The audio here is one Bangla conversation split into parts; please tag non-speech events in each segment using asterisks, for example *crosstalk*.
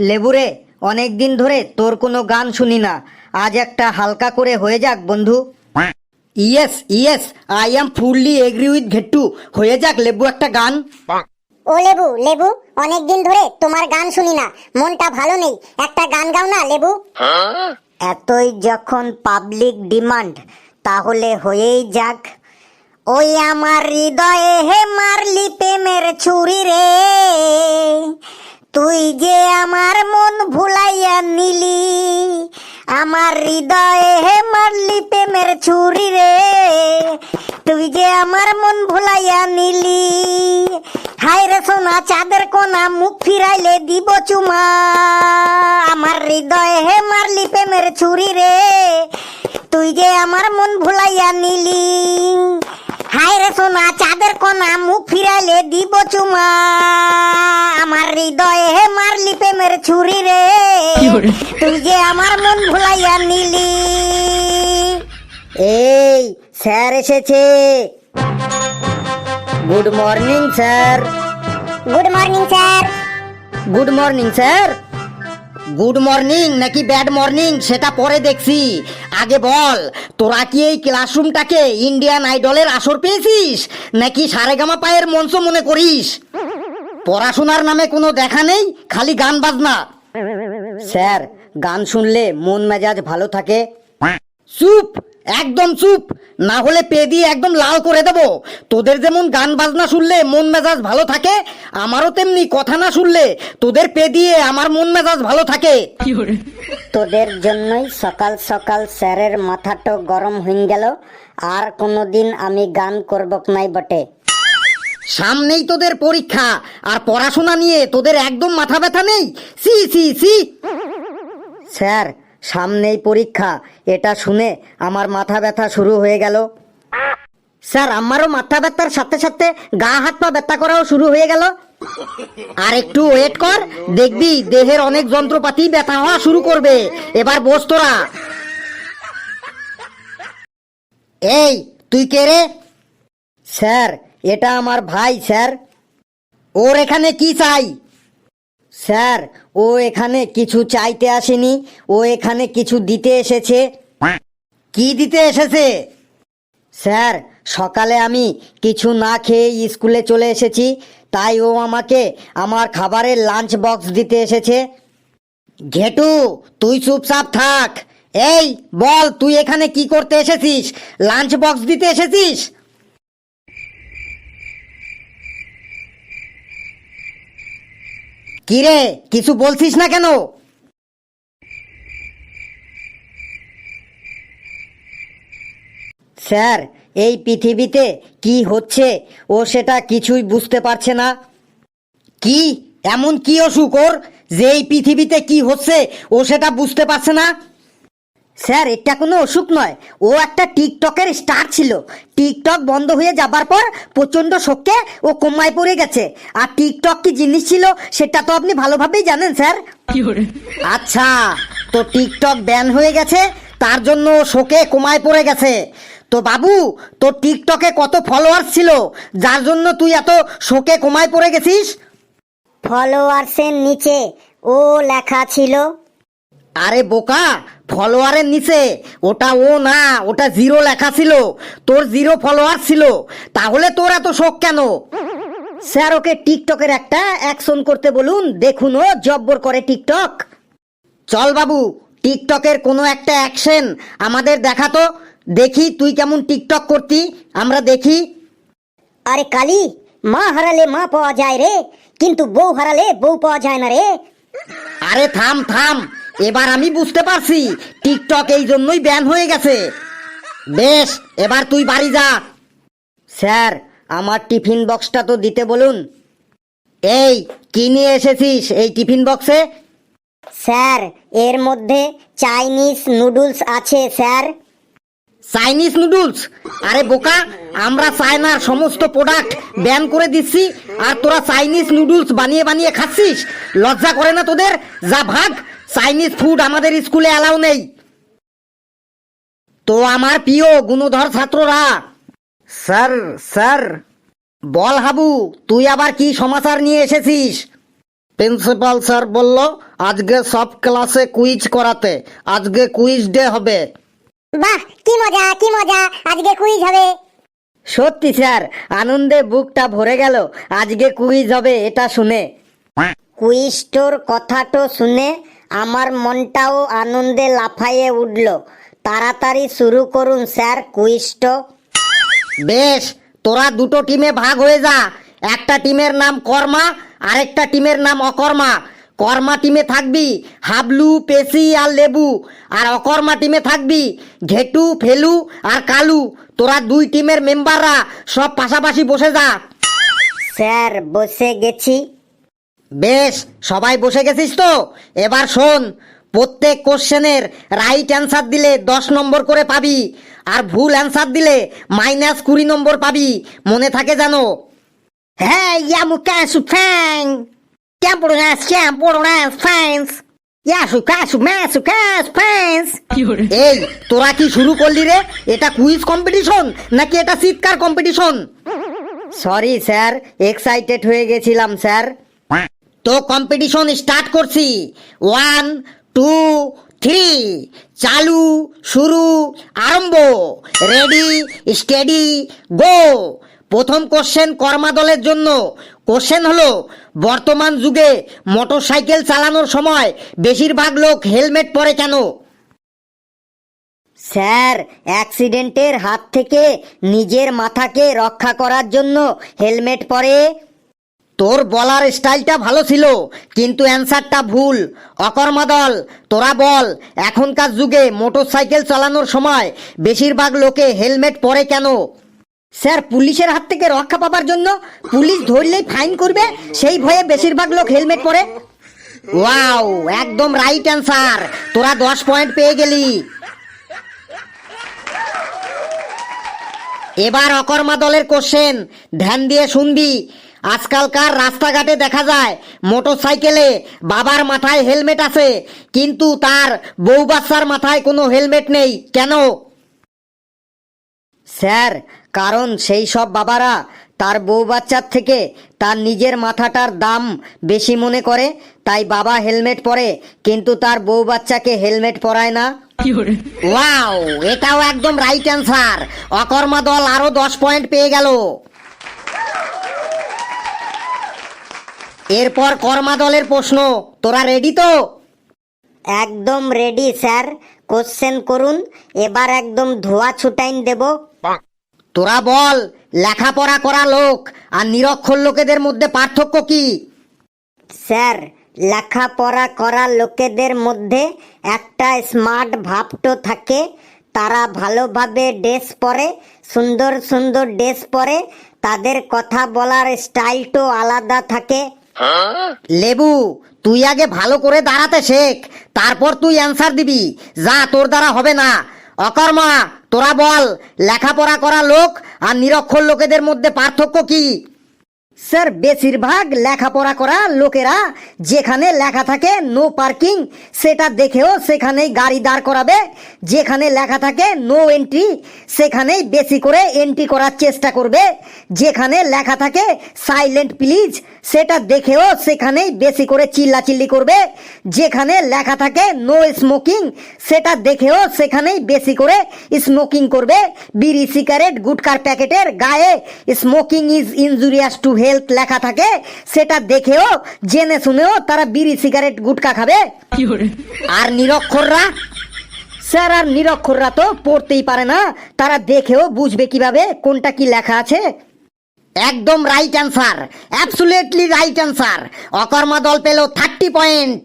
লেবুরে, অনেক দিন ধরে তোর কোনো গান শুনি না। আজ একটা হালকা করে হয়ে যাক বন্ধু। Yes yes, I am fully agree with Ghettu. হয়ে যাক, লেবু একটা গান। ও লেবু লেবু, অনেক দিন ধরে তোমার গান শুনি না। মনটা ভালো নেই। একটা গান গাও না, লেবু। এতই যখন পাবলিক ডিমান্ড তাহলে হয়েই যাক। ওই আমার হৃদয়ে হে মারলি প্রেমের ছুরি রে। তুই যে আমার মন ভুলাইয়া নিলি, আমার হৃদয়ে হে মারলি প্রেমের ছুরি রে। তুই যে আমার মন ভুলাইয়া নিলি, হায় রে সোনা, চাঁদের কোনা, মুখ ফিরাইলে দিব চুমা। আমার হৃদয়ে হে মারলি প্রেমের ছুরি রে। তুই যে আমার মন ভুলাইয়া নিলি হায় রে সোনা চাঁদের কোনা মুখ ফিরাইলে দিব চুমা। আমার হৃদয়ে হে মারলি প্রেমের ছুরি রে। তুই যে আমার মন ভুলাইয়া নিলি। এই স্যার এসেছে। Good morning sir. Good morning sir. Good morning sir. Good morning নাকি ব্যাড মর্নিং সেটা পরে দেখছি। আগে বল তোরা কি এই ক্লাসরুমটাকে ইন্ডিয়ান আইডলের আসর পেয়েছিস? নাকি সারেগামা পায়ের মঞ্চ মনে করিস? পড়াশোনার নামে কোনো দেখা নেই খালি গান বাজনা। স্যার গান শুনলে মন মেজাজ ভালো থাকে। চুপ! একদম চুপ। না হলে পে দিয়ে একদম লাল করে দেব। তোদের যেমন গান বাজনা শুনলে মন মেজাজ ভালো থাকে আমারও তেমনি কথা না শুনলে তোদের পে দিয়ে আমার মন মেজাজ ভালো থাকে। তোদের জন্যই সকাল সকাল স্যারের মাথাটা গরম হয়ে গেল আর কোনোদিন আমি গান করব নাই বটে। সামনেই তোদের পরীক্ষা আর পড়াশোনা নিয়ে তোদের একদম মাথা ব্যথা নেই? C C C. স্যার সামনেই পরীক্ষা, এটা শুনে আমার মাথা ব্যথা শুরু হয়ে গেল। স্যার, আমারও মাথা ব্যথার সাথে সাথে গা হাত পা ব্যথা করাও শুরু হয়ে গেল। আর একটু ওয়েট কর, দেখবি দেহের অনেক যন্ত্রপাতি ব্যথা হওয়া শুরু করবে। এবার বস তোরা। এই, তুই কে রে? স্যার, এটা আমার ভাই, স্যার। ওর এখানে কি চাই? স্যার ও এখানে কিছু চাইতে আসেনি। ও এখানে কিছু দিতে এসেছে। কি দিতে এসেছে? স্যার, সকালে আমি কিছু না খেয়ে স্কুলে চলে এসেছি, তাই ও আমাকে আমার খাবারের লাঞ্চ বক্স দিতে এসেছে। ঘেটু, তুই চুপচাপ থাক। এই, বল, তুই এখানে কি করতে এসেছিস? লাঞ্চ বক্স দিতে এসেছিস? কিরে, কিছু বলছিস না কেন? স্যার, এই পৃথিবীতে কি হচ্ছে, ও সেটা কিছুই বুঝতে পারছে না। কি? এমন কি অসুখ ওর, যে এই পৃথিবীতে কি হচ্ছে, ও সেটা বুঝতে পারছে না? স্যার এটা কোনো অসুখ নয়। ও একটা টিকটকের স্টার ছিল। টিকটক বন্ধ হয়ে যাবার পর প্রচণ্ড শোকে ও কোমায় পড়ে গেছে। আর টিকটক কি জিনিস ছিল সেটা তো আপনি ভালোভাবেই জানেন স্যার। আচ্ছা তো টিকটক ব্যান হয়ে গেছে তার জন্য ও শোকে কোমায় পড়ে গেছে। তো বাবু তোর টিকটকে কত ফলোয়ার্স ছিল? যার জন্য তুই এত শোকে কোমায় পড়ে গেছিস? ফলোয়ার্সের নিচে ও লেখা ছিল আরে বোকা ফলোয়ারের নিচে। ওটা ও না ওটা জিরো লেখা ছিল। তোর জিরো ফলোয়ার ছিল। তাহলে তোর এত শোক কেন? স্যার ওকে টিকটকের একটা অ্যাকশন করতে বলুন। দেখুন ও জব্বর করে টিকটক। চল বাবু টিকটকের কোনো একটা অ্যাকশন আমাদের দেখাতো দেখি তুই কেমন টিকটক করতি। আমরা দেখি। আরে কালি মা হারালে মা পাওয়া যায় রে। কিন্তু বউ হারালে বউ পাওয়া যায় না রে। আরে থাম থাম। এবার আমি বুঝতে পারছি টিকটক এই জন্যই ব্যান হয়ে গেছে। বেশ এবার তুই বাড়ি যা। স্যার আমার টিফিন বক্সটা তো দিতে বলুন। এই কি নিয়ে এসেছিস এই টিফিন বক্সে? স্যার এর মধ্যে চাইনিজ নুডলস আছে স্যার। Chinese noodles? আরে বোকা আমরা চায়নার সমস্ত প্রোডাক্ট ব্যান করে দিচ্ছি আর তোরা চাইনিজ নুডলস বানিয়ে বানিয়ে খাচ্ছিস? লজ্জা করে না তোদের? যা ভাগ চাইনিজ ফুড আমাদের স্কুলে অ্যালাউ নেই। তো আমার প্রিয় গুণধর ছাত্ররা স্যার স্যার বল হাবু তুই আবার কি সমাচার নিয়ে এসেছিস? প্রিন্সিপাল স্যার বলল আজকে সব ক্লাসে কুইজ করাতে আজকে কুইজ ডে হবে। বাহ কি মজা কি মজা আজকে কুইজ হবে। সত্যি স্যার আনন্দে বুকটা ভরে গেল আজকে কুইজ হবে এটা শুনে। কুইজ কুইজটোর কথাটো শুনে আমার মনটাও আনন্দে লাফাইয়ে উঠল। তাড়াতাড়ি শুরু করুন স্যার কুইস্ট বেশ তোরা দুটো টিমে ভাগ হয়ে যা। একটা টিমের নাম কর্মা আরেকটা টিমের নাম অকর্মা। কর্মা টিমে থাকবি হাবলু পেশি আর লেবু। আর অকর্মা টিমে থাকবি ঘেটু ফেলু আর কালু। তোরা দুই টিমের মেম্বাররা সব পাশাপাশি বসে যা। স্যার বসে গেছি। বেশ সবাই বসে গেছিস তো। এবার শোন প্রত্যেক কোশ্চেনের রাইট অ্যান্সার দিলে দশ নম্বর করে পাবি আর ভুল অ্যান্সার দিলে মাইনাস কুড়ি নম্বর পাবি। মনে থাকে জানো? হ্যাঁ ইয়ামু ক্যাসু ফ্যাং ক্যাম্পোরাস ক্যাম্পোরাস ফ্যান্স ইয়াসু ক্যাসু ম্যাসু ক্যাস ফ্যান্স এই তোরা কি শুরু করলি রে? এটা কুইজ কম্পিটিশন নাকি এটা চিৎকার কম্পিটিশন সরি স্যার এক্সাইটেড হয়ে গেছিলাম স্যার তো কম্পিটিশন স্টার্ট করছি। ওয়ান টু থ্রি চালু, শুরু, আরম্ভ। রেডি স্টেডি গো প্রথম কোশ্চেন কর্মা দলের জন্য। কোশ্চেন হলো, বর্তমান যুগে মোটরসাইকেল চালানোর সময় বেশিরভাগ লোক হেলমেট পরে কেন? স্যার অ্যাক্সিডেন্টের হাত থেকে নিজের মাথাকে রক্ষা করার জন্য হেলমেট পরে তোর বলার স্টাইলটা ভালো ছিল, কিন্তু অ্যান্সারটা ভুল। অকর্মা দল তোরা বল, এখনকার যুগে মোটরসাইকেল চালানোর সময় বেশিরভাগ লোকে হেলমেট পরে কেন? স্যার, পুলিশের হাত থেকে রক্ষা পাবার জন্য পুলিশ ধরলেই ফাইন করবে, সেই ভয়ে বেশিরভাগ লোক হেলমেট পরে। ওয়াও, একদম রাইট অ্যান্সার, তোরা দশ পয়েন্ট পেয়ে গেলি। এবার অকর্মা দলের কোশ্চেন, ধ্যান দিয়ে শুনবি। আজকালকার রাস্তাঘাটে দেখা যায় মোটরসাইকেলে বাবার মাথায় হেলমেট আছে কিন্তু তার বউ বাচ্চার মাথায় কোনো হেলমেট নেই। কেন? স্যার কারণ সেই সব বাবারা তার বউ বাচ্চার থেকে তার নিজের মাথাটার দাম বেশি মনে করে তাই বাবা হেলমেট পরে কিন্তু তার বউ বাচ্চাকে হেলমেট পরায় না। ওয়াও এটাও একদম রাইট অ্যান্সার। অকর্মা দল আরও দশ পয়েন্ট পেয়ে গেল। এরপর কর্মা দলের প্রশ্ন তোরা রেডি তো? একদম রেডি স্যার। কোশ্চেন করুন এবার একদম ধোয়া ছুটাইন দেব। তোরা বল লেখাপড়া করা লোক আর নিরক্ষর লোকেদের মধ্যে পার্থক্য কি? স্যার লেখাপড়া করা লোকেদের মধ্যে একটা স্মার্ট ভাবটো থাকে। তারা ভালোভাবে ড্রেস পরে সুন্দর সুন্দর ড্রেস পরে তাদের কথা বলার স্টাইলটো আলাদা থাকে। লেবু, তুই আগে ভালো করে দাঁড়াতে শেখ, তারপর তুই অ্যান্সার দিবি, যা তোর দ্বারা হবে না। অকর্মা, তোরা বল, লেখাপড়া করা লোক আর নিরক্ষর লোকেদের মধ্যে পার্থক্য কি? স্যার, বেশিরভাগ লেখাপড়া করা লোকেরা যেখানে লেখা থাকে নো পার্কিং সেটা দেখেও সেখানেই গাড়ি দাঁড় করাবে। যেখানে লেখা থাকে নো এন্ট্রি সেখানেই বেশি করে এন্ট্রি করার চেষ্টা করবে। যেখানে লেখা থাকে সাইলেন্ট প্লিজ সেটা দেখেও সেখানেই বেশি করে চিল্লাচিল্লি করবে। যেখানে লেখা থাকে নো স্মোকিং সেটা দেখেও সেখানেই বেশি করে স্মোকিং করবে। বিড়ি সিগারেট গুটকার প্যাকেটের গায়ে smoking is injurious to health লেখা থাকে সেটা দেখেও জেনে শুনেও তারা বিড়ি সিগারেট গুটকা খাবে। আর নিরক্ষররা স্যার আর নিরক্ষররা তো পড়তেই পারে না তারা দেখেও বুঝবে কীভাবে কোনটা কি লেখা আছে। একদম right answer absolutely right answer অকর্মা দল পেল থার্টি পয়েন্ট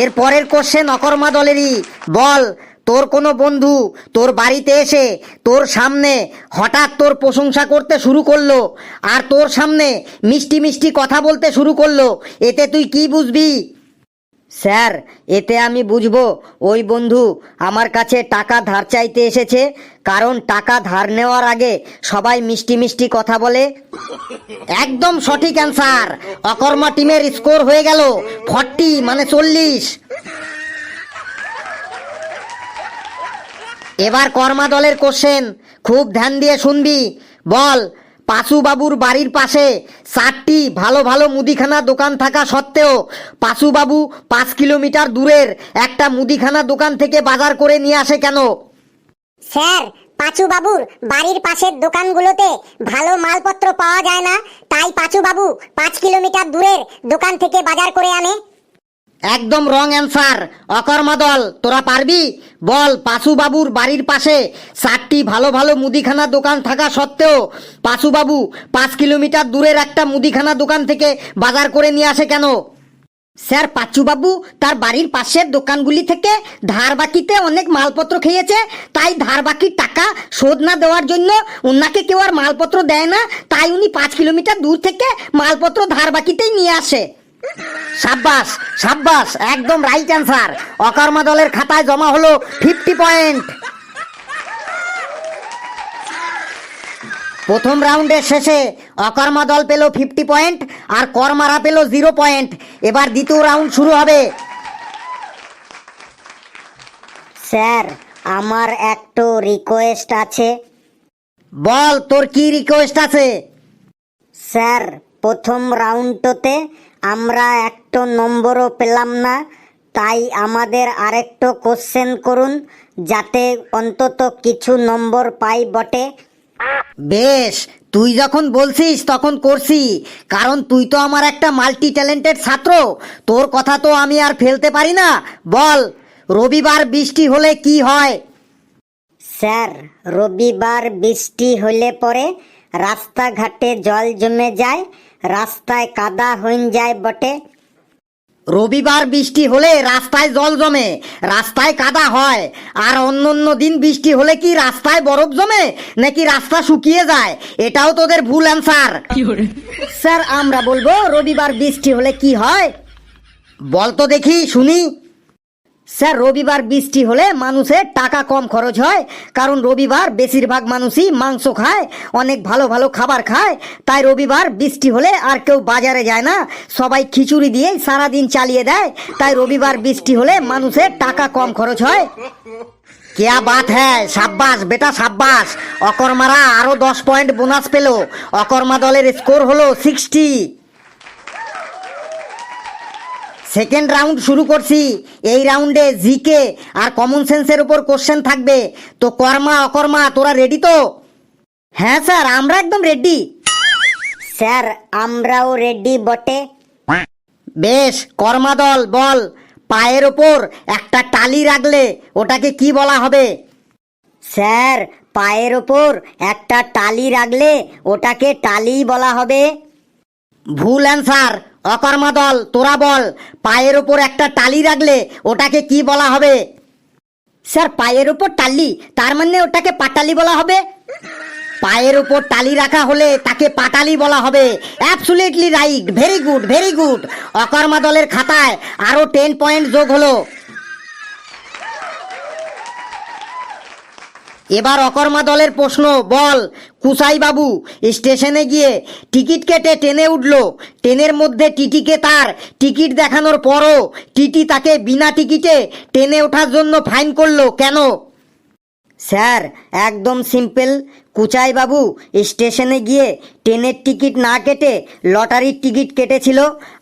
এর পরের কোশ্চেন অকর্মা দলেরই বল তোর কোনো বন্ধু তোর বাড়িতে এসে তোর সামনে হঠাৎ তোর প্রশংসা করতে শুরু করল আর তোর সামনে মিষ্টি মিষ্টি কথা বলতে শুরু করল, এতে তুই কি বুঝবি? স্যার, এতে আমি বুঝব, ওই বন্ধু আমার কাছে টাকা ধার চাইতে এসেছে, কারণ টাকা ধার নেওয়ার আগে সবাই মিষ্টি মিষ্টি কথা বলে। একদম সঠিক অ্যান্সার, অকর্মা টিমের স্কোর হয়ে গেল, ফর্টি মানে চল্লিশ। এবার কর্মা দলের কোশ্চেন খুব ধ্যান দিয়ে শুনবি। বল পাশুবাবুর বাড়ির পাশে চারটি ভালো ভালো মুদিখানা দোকান থাকা সত্ত্বেও পাশুবাবু পাঁচ কিলোমিটার দূরের একটা মুদিখানা দোকান থেকে বাজার করে নিয়ে আসে কেন? স্যার পাঁচু বাবুর বাড়ির পাশের দোকানগুলোতে ভালো মালপত্র পাওয়া যায় না। তাই পাঁচু বাবু পাঁচ কিলোমিটার দূরের দোকান থেকে বাজার করে আনে। একদম রং অ্যান্সার অকর্মা দল তোরা পারবি? বল, পাশুবাবুর বাড়ির পাশে চারটি ভালো ভালো মুদিখানা দোকান থাকা সত্ত্বেও পাশুবাবু পাঁচ কিলোমিটার দূরের একটা মুদিখানা দোকান থেকে বাজার করে নিয়ে আসে কেন? স্যার পাচুবাবু তার বাড়ির পাশের দোকানগুলি থেকে ধার বাকিতে অনেক মালপত্র খেয়েছে, তাই ধার বাকির টাকা শোধ না দেওয়ার জন্য ওনাকে কেউ আর মালপত্র দেয় না, তাই উনি পাঁচ কিলোমিটার দূর থেকে মালপত্র ধার বাকিতেই নিয়ে আসে। সাব্বাস সাব্বাস, একদম রাইট অ্যান্সার অকর্মা দলের খাতায় জমা হলো ফিফটি পয়েন্ট প্রথম রাউন্ডের শেষে অকর্মা দল পেল ফিফটি পয়েন্ট আর কর্মারা পেল জিরো পয়েন্ট এবার দ্বিতীয় রাউন্ড শুরু হবে। স্যার, আমার একটু রিকোয়েস্ট আছে। বল, তোর কি রিকোয়েস্ট আছে? স্যার, প্রথম রাউন্ডটোতে আমরা একটু নম্বরও পেলাম না তাই আমাদের আরেকটু কোশ্চেন করুন যাতে অন্তত কিছু নম্বর পাই বটে। বেশ তুই যখন বলছিস তখন করছি কারণ তুই তো আমার একটা মাল্টি ট্যালেন্টেড ছাত্র তোর কথা তো আমি আর ফেলতে পারি না বল রবিবার বৃষ্টি হলে কি হয়? স্যার রবিবার বৃষ্টি হলে পরে রাস্তাঘাটে জল জমে যায় রাস্তায় কাদা হয়ে যায় বটে। রবিবার বৃষ্টি হলে রাস্তায় জল জমে রাস্তায় কাদা হয়। আর অন্য অন্য দিন বৃষ্টি হলে কি রাস্তায় বরফ জমে নাকি রাস্তা শুকিয়ে যায়? এটাও তোদের ভুল অ্যান্সার স্যার আমরা বলব রবিবার বৃষ্টি হলে কি হয়? বল তো দেখি শুনি। স্যার, রবিবার বৃষ্টি হলে মানুষের টাকা কম খরচ হয়, কারণ রবিবার বেশিরভাগ মানুষই মাংস খায়, অনেক ভালো ভালো খাবার খায়, তাই রবিবার বৃষ্টি হলে আর কেউ বাজারে যায় না, সবাই খিচুড়ি দিয়েই সারাদিন চালিয়ে দেয়, তাই রবিবার বৃষ্টি হলে মানুষের টাকা কম খরচ হয়। কেয়া বাত হ্যাঁ সাব্বাস, বেটা সাব্বাস। অকর্মারা আরও দশ পয়েন্ট বোনাস পেল। অকর্মা দলের স্কোর হলো সিক্সটি সেকেন্ড রাউন্ড শুরু করছি। এই রাউন্ডে জিকে আর কমন সেন্সের উপর কোশ্চেন থাকবে। তো কর্মা, অকর্মা, তোরা রেডি তো? হ্যাঁ স্যার, আমরা একদম রেডি স্যার, আমরাও রেডি বটে। বেশ, কর্মা দল, বল। পায়ের ওপর একটা টালি রাখলে ওটাকে কি বলা হবে? স্যার, পায়ের ওপর একটা টালি রাখলে ওটাকে টালি বলা হবে। ভুল অ্যান্সার অকর্মা দল তোরা বল, পায়ের ওপর একটা টালি রাখলে ওটাকে কি বলা হবে? স্যার, পায়ের ওপর টালি, তার মানে ওটাকে পাটালি বলা হবে? পায়ের উপর টালি রাখা হলে তাকে পাটালি বলা হবে। Absolutely right very good very good অকর্মা দলের খাতায় আরও টেন পয়েন্ট যোগ হলো। এবার অকর্মা দলের প্রশ্ন, বল, কুসাই বাবু, স্টেশনে গিয়ে টিকিট কেটে ট্রেনে উঠল। ট্রেনের মধ্যে টিটিকে তার, টিকিট দেখানোর পরও টিটি তাকে বিনা টিকিটে ট্রেনে ওঠার জন্য ফাইন করল। কেন? স্যার একদম সিম্পল। কুচাই বাবু স্টেশনে গিয়ে ট্রেনের টিকিট না কেটে লটারির টিকিট কেটেছিল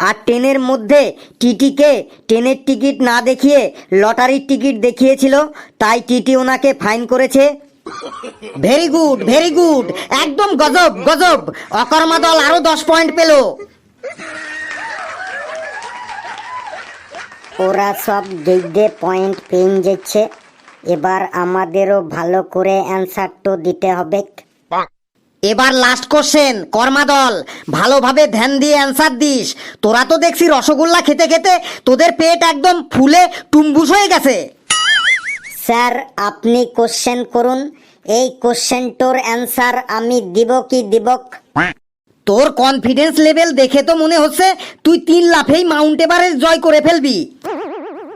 আর ট্রেনের মধ্যে টিটিকে ট্রেনের টিকিট না দেখিয়ে লটারির টিকিট দেখিয়েছিল তাই টিটি ওনাকে ফাইন করেছে। ভেরি গুড ভেরি গুড একদম গজব গজব। অকর্মা দল আরও দশ পয়েন্ট পেল। ওরা সব গেইডে পয়েন্ট পেয়ে যাচ্ছে। এবার আমাদেরও ভালো করে অ্যান্সার তো দিতে হবে। এবার লাস্ট কোশ্চেন কর্মাদল ভালোভাবে ধ্যান দিয়ে অ্যান্সার দিস। তোরা তো দেখছি রসগোল্লা খেতে খেতে তোদের পেট একদম ফুলে টুম্বুস হয়ে গেছে। স্যার আপনি কোশ্চেন করুন। এই কোশ্চেনটোর অ্যান্সার আমি দিব কি দিবক তোর কনফিডেন্স লেভেল দেখে তো মনে হচ্ছে তুই তিন লাফেই মাউন্ট এভারেস্ট জয় করে ফেলবি।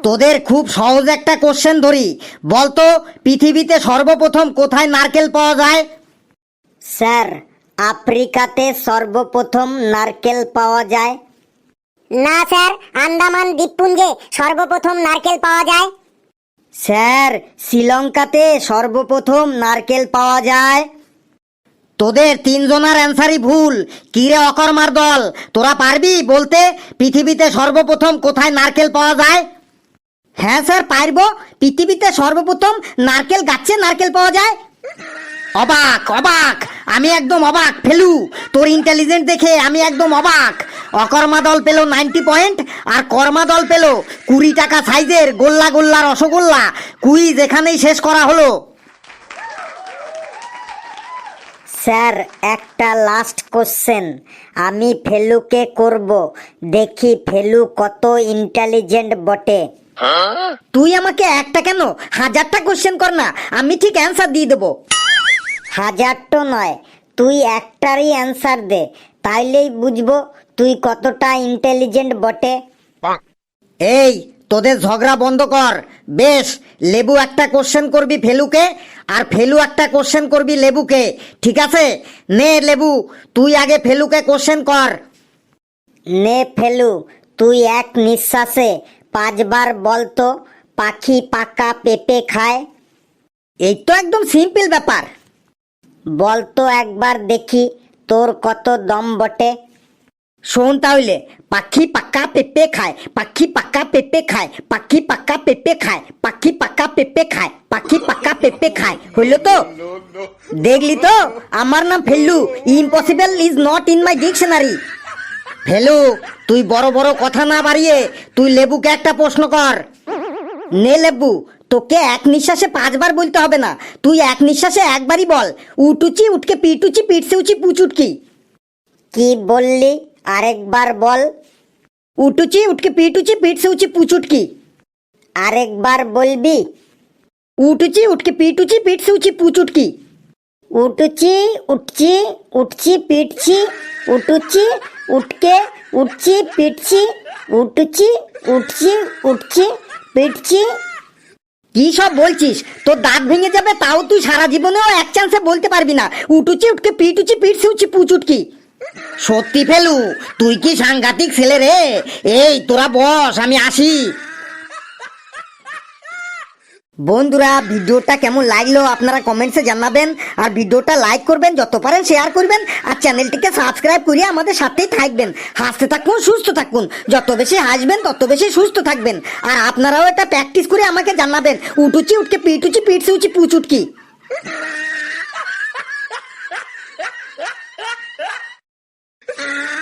তোদের খুব সহজ একটা কোশ্চেন ধরি। বলতো পৃথিবীতে সর্বপ্রথম কোথায় নারকেল পাওয়া যায়? স্যার আফ্রিকাতে সর্বপ্রথম নারকেল পাওয়া যায়। না স্যার আন্দামান দ্বীপপুঞ্জে সর্বপ্রথম নারকেল পাওয়া যায়। স্যার শ্রীলঙ্কাতে সর্বপ্রথম নারকেল পাওয়া যায়। তোদের তিনজনের অ্যান্সারই ভুল। কিরে অকর্মার দল? তোরা পারবি বলতে পৃথিবীতে সর্বপ্রথম কোথায় নারকেল পাওয়া যায়? হ্যাঁ স্যার, পারব। পৃথিবীতে সর্বপ্রথম নারকেল গাছে নারকেল পাওয়া যায়। অবাক অবাক। আমি একদম অবাক, ফেলু। তোর ইন্টেলিজেন্ট দেখে আমি একদম অবাক। অকর্মা দল পেল নাইনটি পয়েন্ট আর কর্মা দল পেল কুড়ি টাকা সাইজের গোল্লা গোল্লা রসগোল্লা। কুইজ এখানেই শেষ করা হলো। স্যার, একটা লাস্ট কোশ্চেন আমি ফেলুকে করব। দেখি ফেলু কত ইন্টেলিজেন্ট বটে। তুই আমাকে একটা কেন? হাজারটা কোশ্চেন কর না। আমি ঠিক অ্যান্সার দিয়ে দেবো। হাজারটো নয়। তুই একটারই অ্যান্সার দে। তাইলেই বুঝব তুই কতটা ইন্টেলিজেন্ট বটে। এই তোদের ঝগড়া বন্ধ কর। বেশ লেবু একটা কোশ্চেন করবি ফেলুকে আর ফেলু একটা কোশ্চেন করবি লেবুকে। ঠিক আছে? নে লেবু তুই আগে ফেলুকে কোশ্চেন কর। নে ফেলু তুই এক নিঃশ্বাসে পাঁচবার বলতো, পাখি পাকা পেঁপে খায়। এই তো একদম সিম্পল ব্যাপার। বলতো একবার দেখি তোর কত দম বটে। শোন তাহলে, পাখি পাকা পেঁপে খায়, পাখি পাকা পেঁপে খায়, পাখি পাকা পেঁপে খায়, পাখি পাকা পেঁপে খায়, পাখি পাকা পেঁপে খায়। হইল তো? দেখলি তো? আমার নাম Felu. Impossible is not in my dictionary Felu তুই বড় বড় কথা না বাড়িয়ে তুই লেবুকে একটা প্রশ্ন কর। নে লেবু তোকে এক নিঃশ্বাসে পাঁচবার বলতে হবে না। তুই এক নিঃশ্বাসে একবারই বল উটুচি উঠকে পিটুচি পিটসে উচি পুচুটকি। কি বললি? আরেকবার বল। উটুচি উঠকে পিটুচি পিটসে উচি পুচুটকি। আরেকবার বলবি? উটুচি উঠকে পিটুচি পিটসে উচি পুচুটকি। উঠছি উঠছি উঠছি পিটছি উঠুছি উঠকে উঠছি, পিটছি, উঠছি উঠছি উঠছি, পিটছি। কি সব বলছিস? তোর দাঁত ভেঙে যাবে, তাও তুই সারা জীবনেও এক চান্সে বলতে পারবি না। উঠুচি উঠকে পিটুচি পিটছি, উঠছি, পুচুটকি। সত্যি ফেলু, তুই কি সাংঘাতিক ছেলে রে? এই, তোরা বস, আমি আসি। বন্ধুরা, ভিডিওটা কেমন লাগল আপনারা কমেন্টসে জানাবেন। আর ভিডিওটা লাইক করবেন, যত পারেন শেয়ার করবেন। আর চ্যানেলটিকে সাবস্ক্রাইব করে আমাদের সাথেই থাকবেন। হাসতে থাকুন, সুস্থ থাকুন। যত বেশি হাসবেন, তত বেশি সুস্থ থাকবেন। আর আপনারাও এটা প্র্যাকটিস করে আমাকে জানাবেন। উটুচি উঠকে পিটুচি পিটসি উচি পুচুটকি Ah! *laughs*